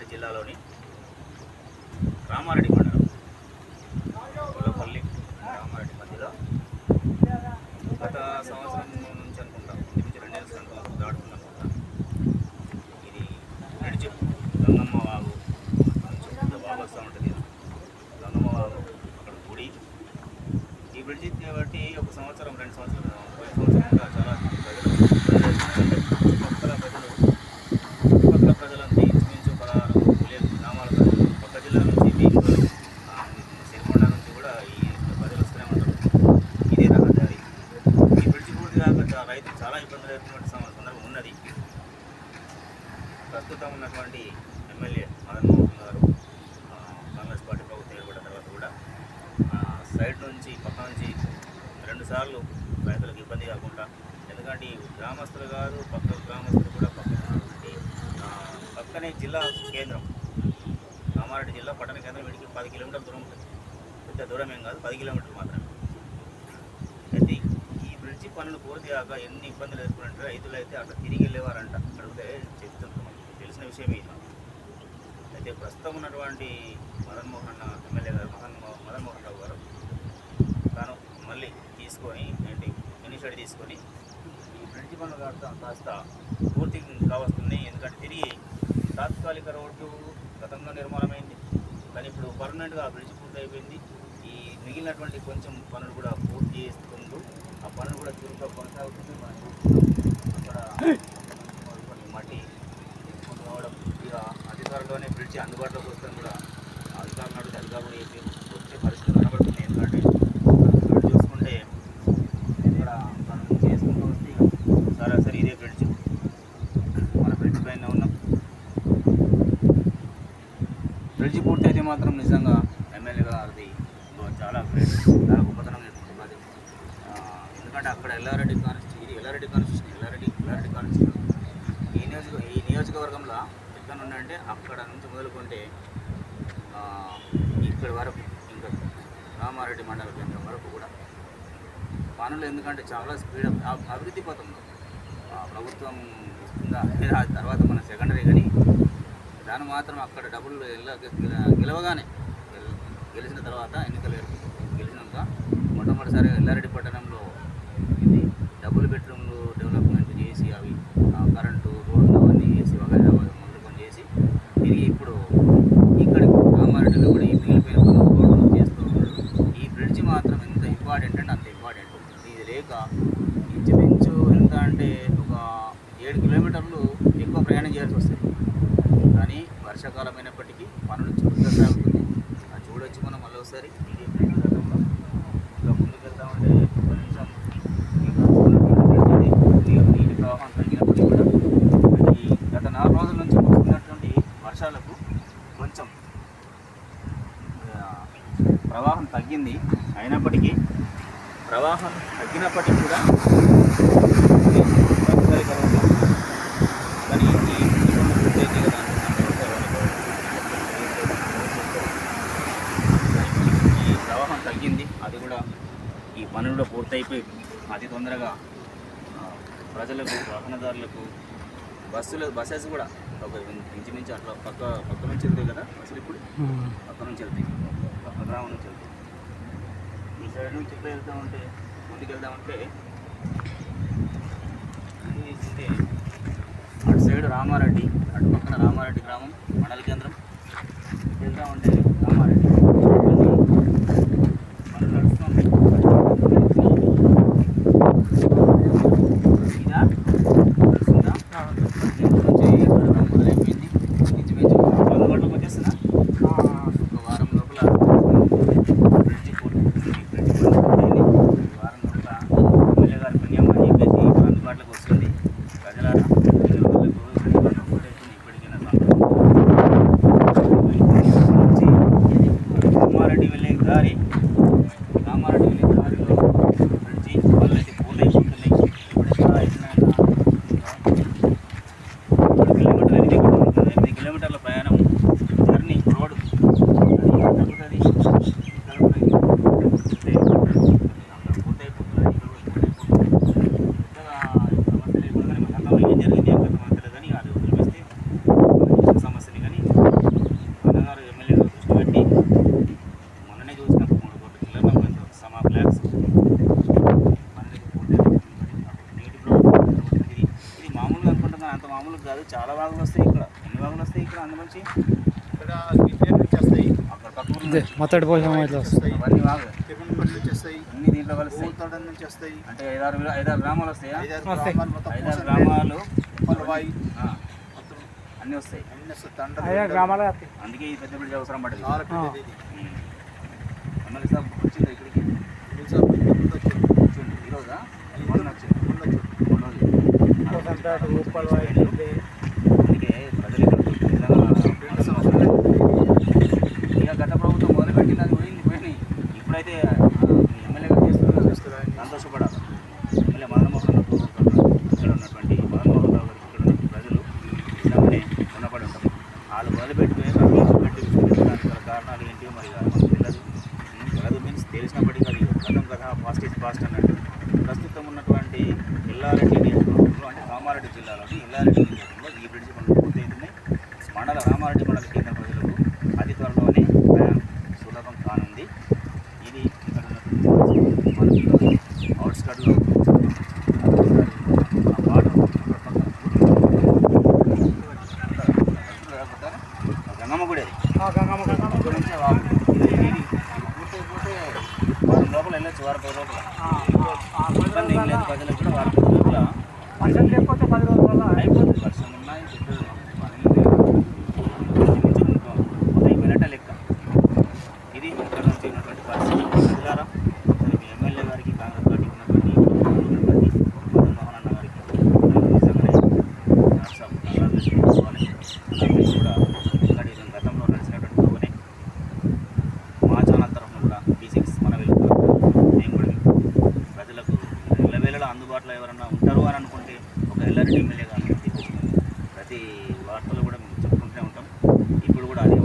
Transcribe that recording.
కామారెడ్డి జిల్లాలోని రామారెడ్డి మండలం కొల్లపల్లి రామారెడ్డి మధ్యలో గత సంవత్సరం నుంచి అనుకుంటాం నుంచి రెండు నెలల సంవత్సరం దాడుతుంది అనుకుంటాం. ఇది నడిచి గంగమ్మ వాగు కొంచెం పెద్ద వస్తూ ఉంటుంది గంగమ్మ వాగు అక్కడ గుడి. ఈ బ్రిడ్జ్ కాబట్టి ఒక సంవత్సరం రెండు సంవత్సరాలు పోయిన సంవత్సరం చాలా ప్రజలు చుట్టుపక్కల ప్రజలు చుట్టుపక్కల ప్రజలంతా ఇంచుమించు పదహారు విలేజ్ గ్రామాల ప్రజలు పక్క జిల్లా నుంచి భీమవరం, ఆ, సిరికొండ నుంచి కూడా ఈ ప్రజలు వస్తూనే ఉంటారు ఇదే రహదారి ఈ బ్రిడ్జ్ పూర్తి కాక చా- రైతులు చాలా ఇబ్బందులు ఎదుర్కొన్న సం- సందర్భం ఉన్నది ప్రస్తుతం ఉన్నటువంటి ఎమ్మెల్యే మదన్ మోహన్ గారు ఆ, కాంగ్రెస్ పార్టీ ప్రభుత్వం ఏర్పడిన తర్వాత కూడా ఆ, సైడ్ నుంచి పక్క నుంచి రెండుసార్లు రైతులకు ఇబ్బంది కాకుండా ఎందుకంటే ఈ గ్రామస్తులు కాదు పక్క గ్రామస్తులు కూడా పక్కన పక్కనే జిల్లా కేంద్రం. కామారెడ్డి జిల్లా పట్టణ కేంద్రం వీడికి పది కిలోమీటర్ల దూరం ఉంటుంది. పెద్ద దూరం ఏం కాదు పది కిలోమీటర్లు మాత్రమే. అయితే ఈ బ్రిడ్జి పనులు పూర్తిగాక ఎన్ని ఇబ్బందులు ఎదుర్కొంటే రైతులు అయితే అట్లా తిరిగి వెళ్ళేవారంట. అడిగితే చెప్తుంటాం తెలిసిన విషయం ఇది అయితే ప్రస్తుతం ఉన్నటువంటి మదన్మోహన్ ఎమ్మెల్యే గారు మదన్మోహన్ రావు గారు తాను మళ్ళీ తీసుకొని ఏంటి ఇనిషియేటివ్ తీసుకొని ఈ బ్రిడ్జి పనులు కాస్త కాస్త పూర్తి కావస్తున్నాయి. ఎందుకంటే తిరిగి తాత్కాలిక రోడ్డు గతంలో నిర్మాణమైంది. కానీ ఇప్పుడు పర్మనెంట్గా ఆ బ్రిడ్జ్ పూర్తి అయిపోయింది. ఈ మిగిలినటువంటి కొంచెం పనులు కూడా పూర్తి చేస్తుంటూ ఆ పనులు కూడా చురుగ్గా కొనసాగుతుంది మనం అక్కడ కొన్ని మట్టి తీసుకొని రావడం ఇక అధికారుల్లోనే బ్రిడ్జి అందుబాటులోకి వస్తాను కూడా. అధికారులు అడిగితే అధికారులు చెప్పి వచ్చే పరిస్థితి కనబడుతుంది ఎందుకంటే ఇక్కడ చూసుకుంటే ఇక్కడ మనం చేసుకుంటూ వస్తే ఇక సరాసరి ఇదే బ్రిడ్జ్ మన బ్రిడ్జ్ పైన ఉన్నాం బ్రిడ్జ్ పూర్తి అయితే మాత్రం నిజంగా ఎమ్మెల్యే గారిది చాలా గ్రేట్ చాలా గొప్పతనం చెప్పుకుంటుంది ఎందుకంటే అక్కడ ఎల్లారెడ్డి కాన్స్టిట్యూషన్ ఇది ఎల్లారెడ్డి కాన్స్టిట్యూషన్ ఎల్లారెడ్డి ఎల్లారెడ్డి కాన్స్టిట్యూషన్. ఈ నియోజక ఈ నియోజకవర్గంలో ఎక్కడ నుండంటే అక్కడ నుంచి మొదలుకుంటే ఇక్కడ ఇక్కడి వరకు ఇంకా రామారెడ్డి మండల కేంద్రం వరకు కూడా. పనులు ఎందుకంటే చాలా స్పీడ్ అభివృద్ధి పథంలో. ఆ, ప్రభుత్వం ఇస్తుందా? లేదా ఆ తర్వాత మన సెకండరీ కానీ దాని మాత్రం అక్కడ డబ్బులు గెలవగానే గెలిచిన తర్వాత ఎన్నికలు గెలిచినాక మొట్టమొదటిసారి ఎల్లారెడ్డి పట్టణంలో ఇది డబుల్ బెడ్రూమ్లు డెవలప్మెంట్ చేసి అవి కరెంటు రోడ్లు అవన్నీ వేసి వగైరా మొదలుకొని చేసి తిరిగి ఇప్పుడు ఇక్కడ కామారెడ్డిలో కూడా ఈ మిగిలిపోయిన రోడ్లు చేస్తూ ఉన్నారు ఈ బ్రిడ్జ్ మాత్రం ఎంత ఇంపార్టెంట్ అంటే అంత ఇంపార్టెంట్ ఇది లేక ఇంచుమించు ఎంత అంటే ఒక ఏడు కిలోమీటర్లు ఎక్కువ ప్రయాణం చేయాల్సి వస్తుంది. కానీ వర్షాకాలం అయినప్పటికీ పనులు చురుగ్గా సాగుతుంది అది చూడొచ్చు మనం మళ్ళీ ఒకసారి ఇది బ్రిడ్జ్ గతంలో ఇంకా ముందుకు వెళ్తా కొంచెం నీటి ప్రవాహం తగ్గినప్పటికీ కూడా ఈ గత నాలుగు రోజుల నుంచి వస్తున్నటువంటి వర్షాలకు కొంచెం ప్రవాహం తగ్గింది. అయినప్పటికీ ప్రవాహం తగ్గినప్పటికీ కూడా ఇది తాత్కాలిక రోడ్డు. కానీ ఈ ఈ రెండు పూర్తయితే కదా ఈ ప్రవాహం తగ్గింది అది కూడా ఈ పనులు కూడా పూర్తయిపోయి అతి తొందరగా ప్రజలకు వాహనదారులకు బస్సులు బస్సెస్ కూడా ఒక ఇంచుమించు అట్లా పక్క పక్క నుంచి వెళ్తాయి కదా బస్సులు ఇప్పుడు? పక్క నుంచి వెళ్తాయి. పక్క గ్రామం నుంచి వెళ్తాయి. ఈ సైడ్ నుంచి ఇట్లా వెళ్తా ఉంటే ముందుకు చూస్తే అటు సైడ్ రామారెడ్డి అటు పక్కన రామారెడ్డి గ్రామం మండల కేంద్రం. ఇటు వెళ్తా ఉంటే రామారెడ్డి పనులు నడుస్తుంది ఇదా నడుస్తుందా ఇక్కడ నుంచి నడవడం మొదలైపోయింది ఇంచుమించు అందుబాటులోకి వచ్చేస్తుందా ఒక వారం లోపల బ్రిడ్జి పూర్తి బ్రిడ్జి పూర్తయింది ఈ వారం లోపల ఎమ్మెల్యే గారి పుణ్యం అని చెప్పేసి ఇప్పుడు అందుబాటులోకి వస్తుంది ప్రజలారా ప్రజల వాళ్ళకు బ్రిడ్జి పనులు పూర్తయితుంది ఇప్పటికైనా నుంచి రామారెడ్డి వెళ్ళే దారి రామారెడ్డి వెళ్ళే దారిలో బ్రిడ్జి వాళ్ళైతే పూర్తయిపోతున్నాయి ఇప్పుడు ఇంకా ఎన్నైనా మూడు కిలోమీటర్లు ఎనిమిది కిలోమీటర్లు ఎనిమిది కిలోమీటర్ల ప్రయాణం జర్నీ రోడ్ తగ్గుతుంది ఇక్కడ కూడా ఇది పూర్తి అక్కడ పూర్తి అయిపోతుంది ఇక్కడ కూడా పూర్తి అయిపోతుంది పెద్దగా సమస్య లేకుండా కానీ మన గతంలో ఏం జరిగింది ఏం సమస్య లేదు కానీ అది వదిలిపిస్తే సమస్యని కానీ చాలా వాగులు వస్తాయి ఇక్కడ ఎన్ని వాగులు వస్తాయి ఇక్కడ ఇక్కడ నుంచి వస్తాయి అక్కడ ఇదే పోషం ఇట్లా వస్తుంది వస్తాయి. నుంచి అన్ని దీంట్లో కలుస్తాయి నుంచి వస్తాయి అంటే ఐదారు విలా- ఐదారు గ్రామాలు వస్తాయా? ఐదారు వస్తాయి. గ్రామాలు మొత్తం ఐదారు పూసలపేట, గ్రామాలు పల్వాయి ఆ, మొత్తం అన్నీ వస్తాయి. అన్ని వస్తాయి. తండ్రి అయ్యా గ్రామాల అందుకే ఈ పెద్ద బ్రిడ్జ్ అవసరం పడింది. చాలా పెద్దది ఇది. ఉమ్. ఎమ్మెల్యే సాబ్ వచ్చింది ఇక్కడికి? తెలుసా? ఇంతకుముందు వచ్చింది. వచ్చింది. ఈరోజా? మొన్న వచ్చింది. మొన్న వచ్చింది. మొన్న వచ్చింది. అందుకే ప్రజలు ఇక్కడ రెండు సంవత్సరాలు ఇక గత ప్రభుత్వం మొదలుపెట్టింది అది పోయింది పోయినాయి ఇప్పుడైతే ఆ, మీ ఎమ్మెల్యే గారు చేస్తున్నారు చేస్తారు ఆయన. సంతోషపడాలి ఎమ్మెల్యే మదనమోహన్ రావు ఇక్కడ ఉన్నటువంటి మదనమోహన్ రావు గారికి ఇక్కడ ఉన్న ప్రజలు నిజంగానే రుణపడి ఉంటాం వాళ్ళు మొదలుపెట్టి మొదలుపెట్టి విస్మరించడానికి గల కారణాలు ఏంటి మరి? మనకు తెలియదు. ఉమ్, తెలియదు మీన్స్ తెలిసినప్పటికీ అది గతం కదా పాస్ట్ ఇస్ పాస్ట్ అన్నట్టు. ప్రస్తుతం ఉన్నటువంటి ఎల్లారెడ్డి నియోజకవర్గంలో అంటే కామారెడ్డి జిల్లాలోని ఎల్లారెడ్డి నియోజకవర్గంలో ఈ బ్రిడ్జ్ పనులు పూర్తవుతున్నాయి మండల రామారెడ్డి మండల కేంద్ర ప్రజలకు అతి త్వరలోనే ప్రయాణం సులభం కానుంది ఇది ఇక్కడ ఉన్నటువంటి మనకి అవుట్స్కట్లో గంగమ్మ గుడి అది ఇక్కడ నుంచి వాగు. ఇది ఇది ఇది పూర్తయిపోతే వారం లోపల వెళ్ళొచ్చు వారం పది లోపల ఇబ్బంది ఏం లేదు కూడా వారం పది లేకపోతే రోజుల వల్ల అయిపోతుంది ప్రతి వార్తలో కూడా మేము చెప్పుకుంటూనే ఉంటాం. ఇప్పుడు కూడా అదే